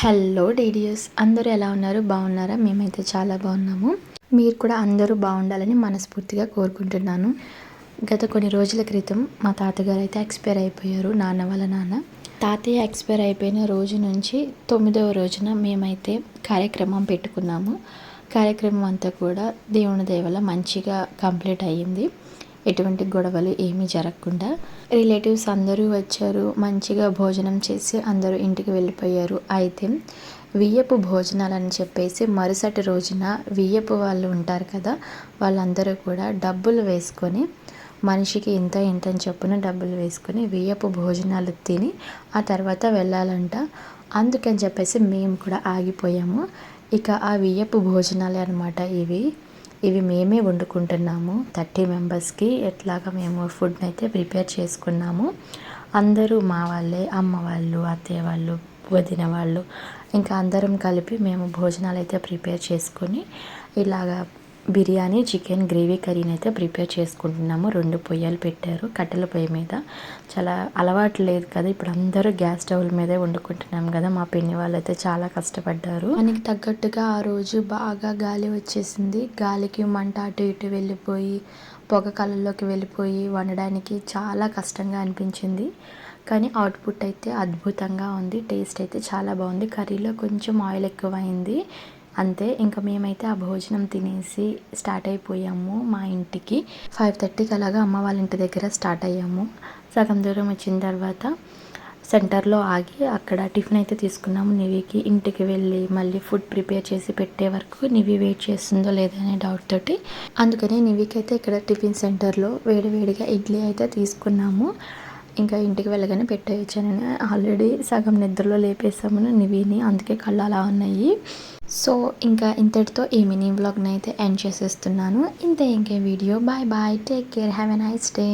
Hello డేడియస్ అందరూ ఎలా ఉన్నారు? బాగున్నారా? మేమైతే చాలా బాగున్నాము. మీరు కూడా అందరూ బాగుండాలని మనస్ఫూర్తిగా కోరుకుంటున్నాను. గత కొన్ని రోజుల క్రితం మా తాతగారు అయితే ఎక్స్పైర్ అయిపోయారు నాన్న వాళ్ళ నాన్న. తాతయ్య ఎక్స్పైర్ అయిపోయిన రోజు నుంచి తొమ్మిదవ రోజున మేమైతే కార్యక్రమం పెట్టుకున్నాము. కార్యక్రమం అంతా కూడా దేవుని దయ మంచిగా కంప్లీట్ అయ్యింది. ఎటువంటి గొడవలు ఏమీ జరగకుండా రిలేటివ్స్ అందరూ వచ్చారు మంచిగా భోజనం చేసి అందరూ ఇంటికి వెళ్ళిపోయారు. అయితే వియ్యపు భోజనాలు అని చెప్పేసి మరుసటి రోజున వియ్యపు వాళ్ళు ఉంటారు కదా వాళ్ళందరూ కూడా డబ్బులు వేసుకొని మనిషికి ఇంత ఇంత అని చొప్పున డబ్బులు వేసుకొని వియ్యపు భోజనాలు తిని ఆ తర్వాత వెళ్ళాలంట. అందుకని చెప్పేసి మేము కూడా ఆగిపోయాము. ఇక ఆ వియ్యపు భోజనాలే అనమాట ఇవి. ఇవి మేమే వండుకుంటున్నాము. థర్టీ మెంబర్స్కి ఎట్లాగా మేము ఫుడ్ని అయితే ప్రిపేర్ చేసుకున్నాము. అందరూ మా వాళ్ళే అమ్మ వాళ్ళు అత్తయ్య వాళ్ళు వదిన వాళ్ళు ఇంకా అందరం కలిపి మేము భోజనాలు అయితే ప్రిపేర్ చేసుకొని ఇలాగా బిర్యానీ చికెన్ గ్రేవీ కర్రీని అయితే ప్రిపేర్ చేసుకుంటున్నాము. రెండు పొయ్యలు పెట్టారు కట్టెల పొయ్యి మీద. చాలా అలవాటు లేదు కదా ఇప్పుడు అందరూ గ్యాస్ స్టవ్ల మీదే వండుకుంటున్నాం కదా మా పిన్ని వాళ్ళు అయితే చాలా కష్టపడ్డారు. మనకి తగ్గట్టుగా ఆ రోజు బాగా గాలి వచ్చేసింది. గాలికి మంట అటు ఇటు వెళ్ళిపోయి పొగ కళ్ళల్లోకి వెళ్ళిపోయి వండడానికి చాలా కష్టంగా అనిపించింది. కానీ అవుట్పుట్ అయితే అద్భుతంగా ఉంది టేస్ట్ అయితే చాలా బాగుంది. కర్రీలో కొంచెం ఆయిల్ ఎక్కువైంది. అంతే ఇంకా మేమైతే ఆ భోజనం తినేసి స్టార్ట్ అయిపోయాము మా ఇంటికి. ఫైవ్ థర్టీకి అలాగా అమ్మ వాళ్ళ ఇంటి దగ్గర స్టార్ట్ అయ్యాము. సగం దూరం వచ్చిన తర్వాత సెంటర్లో ఆగి అక్కడ టిఫిన్ అయితే తీసుకున్నాము. నివికి ఇంటికి వెళ్ళి మళ్ళీ ఫుడ్ ప్రిపేర్ చేసి పెట్టే వరకు నివి వెయిట్ చేస్తుందో లేదనే డౌట్ తోటి అందుకని నివికి అయితే ఇక్కడ టిఫిన్ సెంటర్లో వేడివేడిగా ఇడ్లీ అయితే తీసుకున్నాము. ఇంకా ఇంటికి వెళ్ళగానే పెట్టేయచ్చానని. ఆల్రెడీ సగం నిద్రలో లేపేసామని నివిని అందుకే కళ్ళు అలా ఉన్నాయి. సో ఇంకా ఇంతటితో ఈ మినీ వ్లాగ్ని అయితే ఎండ్ చేసేస్తున్నాను. ఇంతే ఇంకే video. Bye bye. Take care. Have a nice day.